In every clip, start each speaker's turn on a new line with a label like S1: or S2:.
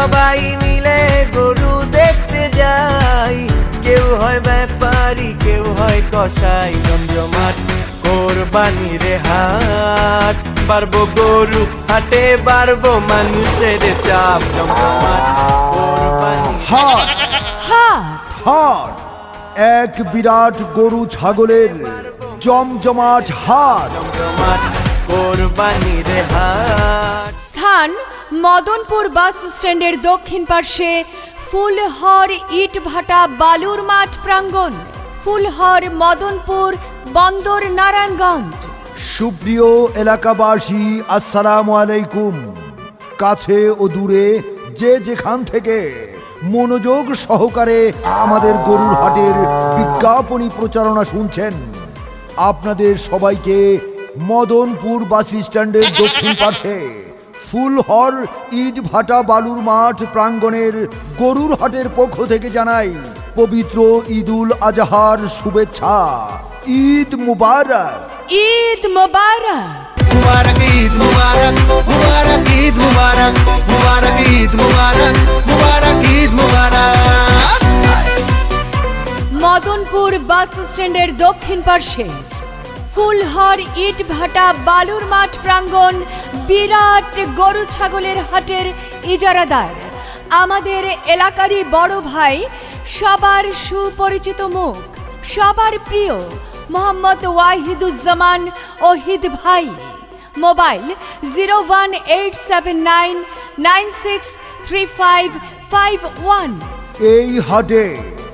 S1: সবাই মিলে গরু দেখতে যাই। কেউ হয় ব্যাপারী কেউ হয় কষাই জমজমাট কোরবানির হাট। বাড়বো গরু হাটে বাড়বো মানুষের চাপ। জমজমাট কোরবানি
S2: হাট।
S3: হাট।
S2: হাট। এক বিরাট গরু ছাগলের জমজমাট হাট।
S1: জমজমাট কোরবানির হাট।
S3: স্থান মদনপুর বাস স্ট্যান্ডের দক্ষিণ পার্শ্বে ফুলহর ইট ভাটা বালুর মাঠ প্রাঙ্গণ, ফুলহর মদনপুর বন্দর নারায়ণগঞ্জ।
S2: সুপ্রিয় এলাকাবাসী, আসসালামু আলাইকুম। কাছে ও দূরে যে যেখান থেকে মনোযোগ সহকারে আমাদের গরুর হাটের বিজ্ঞাপনী প্রচারণা শুনছেন, আপনাদের সবাইকে মদনপুর বাস স্ট্যান্ডের দক্ষিণ পাশে ফুলহর ইট ভাটা বালুর মাঠ প্রাঙ্গণের গরুর হাটের পক্ষ থেকে জানাই পবিত্র ঈদুল আজহার শুভেচ্ছা। ঈদ মুবারক
S3: ঈদ মুবারক
S4: মুবারক ঈদ মুবারক।
S3: মদনপুর বাস স্ট্যান্ডের দক্ষিণ পার্শ্বে ফুলহর ইট ভাটা বালুর মাঠ প্রাঙ্গণ বিরাট গরু ছাগলের হাটের ইজারাদার। আমাদের এলাকারই বড় ভাই, সবার সুপরিচিত মুখ, সবার প্রিয় মোহাম্মদ ওয়াহিদুজ্জামান ওহিদ ভাই। Mobile zero one eight seven nine nine six three five five one.
S2: এই হাটে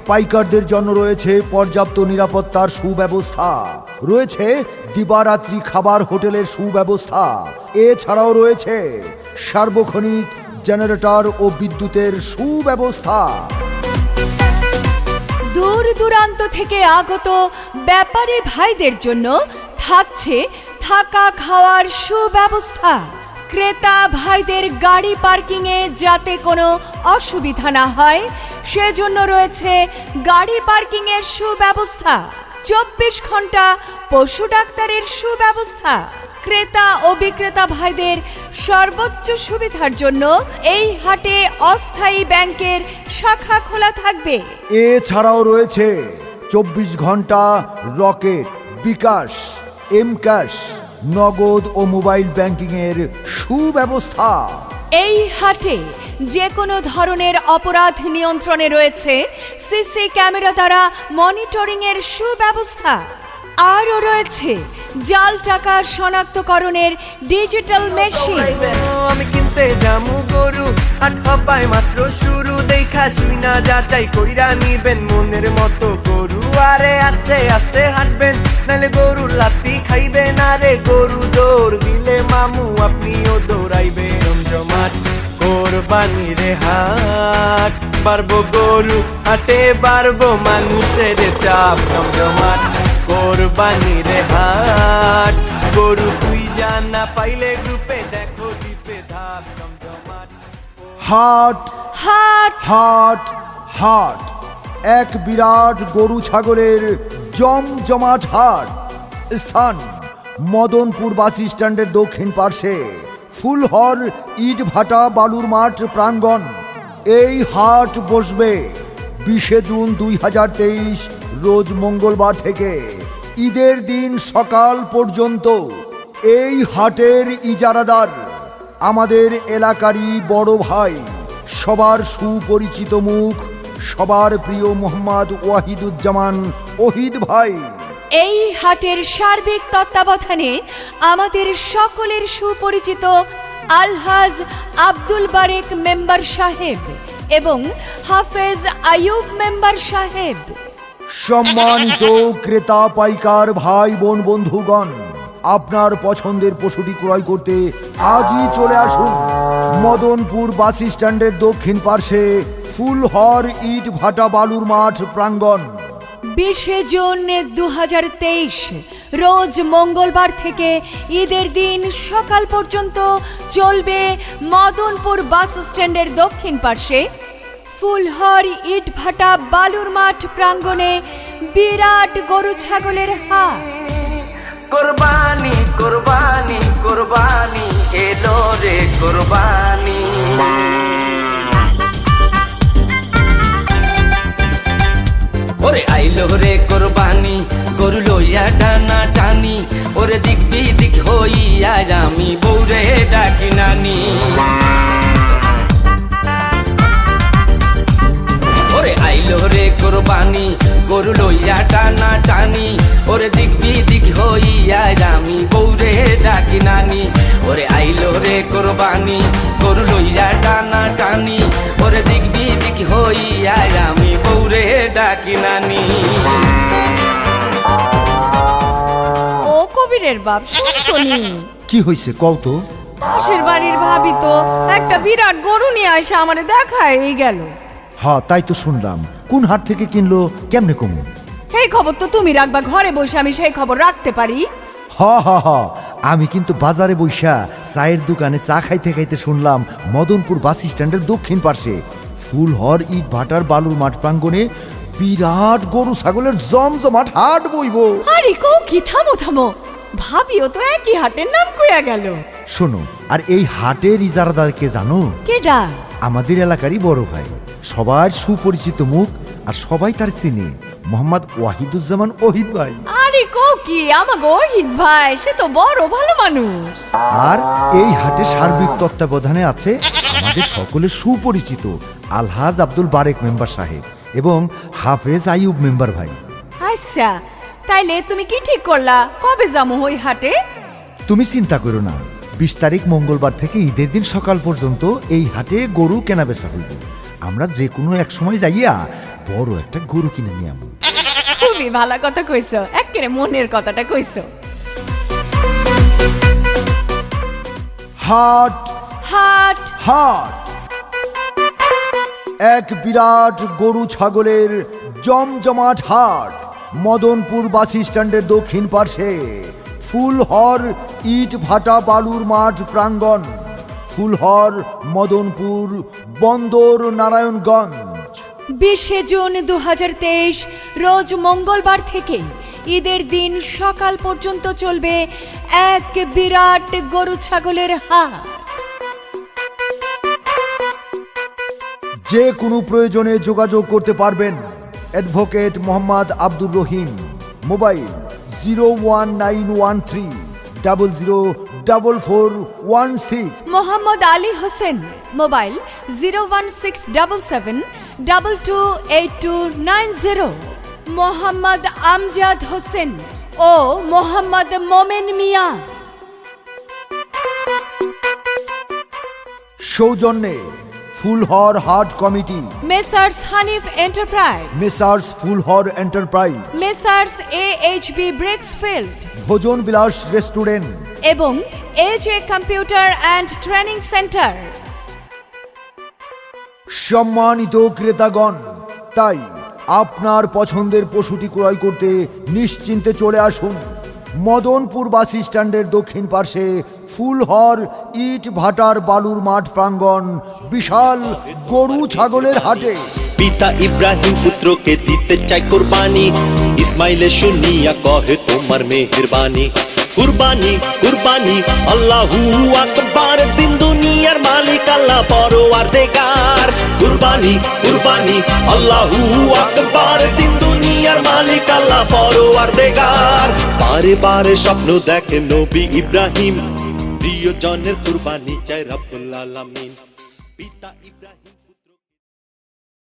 S2: পাইকারদের জন্য রয়েছে পর্যাপ্ত নিরাপত্তার সুব্যবস্থা। রয়েছে দিবারাত্রি খাবার হোটেলের সুব্যবস্থা। এছাড়াও রয়েছে সার্বক্ষণিক জেনারেটর ও বিদ্যুতের সুব্যবস্থা।
S3: দূর দূরান্ত থেকে আগত ব্যাপারী ভাইদের জন্য থাকছে থাকা খাওয়ার সুব্যবস্থা। ক্রেতা ভাইদের গাড়ি পার্কিংয়ে যাতে কোনো অসুবিধা না হয় সেজন্য রয়েছে গাড়ি পার্কিংয়ের সুব্যবস্থা। চব্বিশ ঘণ্টা পশু ডাক্তারের সুব্যবস্থা। ক্রেতা ও বিক্রেতা ভাইদের সর্বোচ্চ সুবিধার জন্য এই হাটে অস্থায়ী ব্যাংকের শাখা খোলা থাকবে।
S2: এছাড়াও রয়েছে চব্বিশ ঘণ্টা রকেট, বিকাশ এম ক্যাশ নগদ ও মোবাইল ব্যাংকিংয়ের সুব্যবস্থা।
S3: এই হাটে যে কোনো ধরনের অপরাধ নিয়ন্ত্রণে রয়েছে, সিসি ক্যামেরা দ্বারা মনিটরিংয়ের সুব্যবস্থা। আরও রয়েছে জাল টাকা শনাক্তকরণের ডিজিটাল মেশিন।
S1: আমি কিনতে জামু গরু, হাট হবাই মাত্র শুরু, দেখা শুই না, যাচাই কইরা নিবেন মনের মতো গরু। আরে আস্তে আস্তে হাঁটবেন নালে গরুর লাত্তি খাইবেন। আরে গরু দৌড় দিলে মামু, আপনিও দৌড়াইবেন। কোরবানির হাট। বাড়বো গরু হাটে বাড়বো মানুষের চাপ জমজমাট। কোরবানির হাট গরু তুই জানা পাইলে গ্রুপে দেখো দ্বীপে ধাপ জমজমাট।
S2: হাট
S3: হাট।
S2: হাট হাট। এক বিরাট গরু ছাগলের জমজমাট হাট। স্থান মদনপুর বাস স্ট্যান্ডের দক্ষিণ পার্শ্বে। ফুলহর ইট ভাটা বালুর মাঠ প্রাঙ্গণ। এই হাট বসবে বিশে জুন দুই হাজার তেইশ, রোজ মঙ্গলবার থেকে। ঈদের দিন সকাল পর্যন্ত এই হাটের ইজারাদার আমাদের এলাকারই বড় ভাই, সবার সুপরিচিত মুখ, সবার প্রিয় মোহাম্মদ ওয়াহিদুজ্জামান ওহিদ ভাই।
S3: এই হাটের সার্বিক তত্ত্বাবধানে আমাদের সকলের সুপরিচিত আলহাজ আব্দুল বারেক মেম্বার সাহেব এবং হাফেজ আয়ুব মেম্বার সাহেব।
S2: সম্মানিত ক্রেতা, পাইকার, ভাই, বোন, বন্ধুগণ, আপনার পছন্দের পশুটি ক্রয় করতে আজই চলে আসুন মদনপুর বাস স্ট্যান্ডের দক্ষিণ পার্শ্বে ফুলহর ইট ভাটা বালুর মাঠ প্রাঙ্গণ।
S3: বিশে জুন দু হাজার তেইশ, রোজ মঙ্গলবার থেকে ঈদের দিন সকাল পর্যন্ত চলবে মদনপুর বাস স্ট্যান্ডের দক্ষিণ পার্শ্বে। ফুলহর ইট ভাটা বালুর মাঠ প্রাঙ্গণে বিরাট গরু ছাগলের হাট।
S1: কোরবানি কোরবানি কোরবানি, এলো রে কোরবানি।
S5: হইয়া আমি বৌরে ডাকি নানি। ওরে আইলো রে কোরবানি, গরু লইয়া টানা টানি। ওরে দিক বিদিক হইয়া আমি বৌরে ডাকি নানি। ওরে আইলো রে কোরবানি
S3: কবিরের বাপ শুনছনি
S2: কি হয়েছে কও তো।
S3: পাশের বাড়ির ভাবি তো একটা বিরাট গরু নিয়ে আসে আমারে দেখায় এই গেল।
S2: হ্যাঁ তাই তো শুনলাম। কোন হাট থেকে কিনলো কেমনে কমু?
S3: এই খবর তো তুমি রাখবা ঘরে বসে আমি সেই খবর রাখতে পারি।
S2: হ হ হ আমি কিন্তু বাজারে বইসা চায়ের দোকানে চা খাইতে খাইতে শুনলাম মদনপুর বাস স্ট্যান্ডের দক্ষিণ পার্শ্বে। ফুল হর ইট ভাটার বালুর মাঠ প্রাঙ্গণে বিরাট গরু ছাগলের জমজমাট হাট বইব।
S3: আরে কৌ কি থামো থামো। ভাবিও তো একই হাটের নাম কইয়া গেল।
S2: শোনো আর এই হাটের ইজারাদারকে জানো?
S3: কেডা?
S2: আমাদের এলাকারই বড় ভাই। সবার সুপরিচিত মুখ আর সবাই তার চিনে। মোহাম্মদ ওয়াহিদুজ্জামান ওহিদ ভাই।
S3: আরে কৌ কি আমাগো ওহিদ ভাই সে তো বড় ভালো মানুষ।
S2: আর এই হাটে সার্বিক তত্ত্বাবধানে আছে আমাদের সকলের সুপরিচিত আলহাজ আব্দুল বারেক মেম্বার সাহেব এবং হাফেজ আইয়ুব মেম্বার ভাই।
S3: আচ্ছা তাইলে তুমি কি ঠিক করলা? কবে যাব ওই হাটে?
S2: তুমি চিন্তা করো না। বিশ তারিখ মঙ্গলবার থেকে ঈদের দিন সকাল পর্যন্ত এই হাটে গরু কেনা বেচা হইব। আমরা যে কোনো এক সময় যাইয়া বড় একটা গরু কিনে নিয়ে আমু
S3: খুবই ভালো কথা কইছো একেবারে মনের কথাটা কইছো।
S2: হাট
S3: হাট।
S2: হাট। এক বিরাট গরু ছাগলের জমজমাট হাট। মদনপুর বাস স্ট্যান্ডের দক্ষিণ পার্শ্বে ফুলহর ইট ভাটা বালুর মাঠ প্রাঙ্গণ ফুলহর মদনপুর বন্দর নারায়ণগঞ্জ।
S3: বিশে জুন দু হাজার তেইশ রোজ মঙ্গলবার থেকে ঈদের দিন সকাল পর্যন্ত চলবে এক বিরাট গরু ছাগলের হাট।
S2: যে কোনো প্রয়োজনে যোগাযোগ করতে পারবেন। Advocate Mohammad Abdur Rahim. Mobile zero one nine one three double zero double four one six.
S3: Mohammad Ali Hossain mobile zero one six double seven double two eight two nine zero. Mohammad Amjad Hossain ও মোহাম্মদ মোমেন মিয়া।
S2: সৌজন্যে ফুলহর হাট committee.
S3: Messrs Hanif enterprise.
S2: Messrs Fulhar enterprise.
S3: Messrs A H B bricksfield
S2: Bhojan Bilas restaurant.
S3: এবং এজ এ computer and training centre.
S2: সম্মানিত ক্রেতাগণ তাই আপনার পছন্দের পশুটি ক্রয় করতে নিশ্চিন্তে চলে আসুন। মদনপুর বাস স্ট্যান্ডের দক্ষিণ পার্শ্বে ফুলহর ইট ভাটার বালুর মাঠ প্রাঙ্গণ, বিশাল গরু ছাগলের হাটে।
S6: পিতা ইব্রাহিম পুত্রকে দিতে চাই কোরবানি। ইসমাইলে শুনিয়া কহে, তোমার মেহেরবানি। কুরবানি কুরবানি, আল্লাহু আকবার। দিন দুনিয়ার মালিক, আল্লাহ পরওয়ার দেগার। কুরবানি কুরবানি, আল্লাহু আকবার। দিন দুনিয়ার মালিক, আল্লাহ পরওয়ার দেগার। বারে বারে স্বপ্ন দেখে নবী ইব্রাহিম প্রিয় জনের কুরবানি চাই রব্বুল আলামিন। পিতা ইব্রাহিম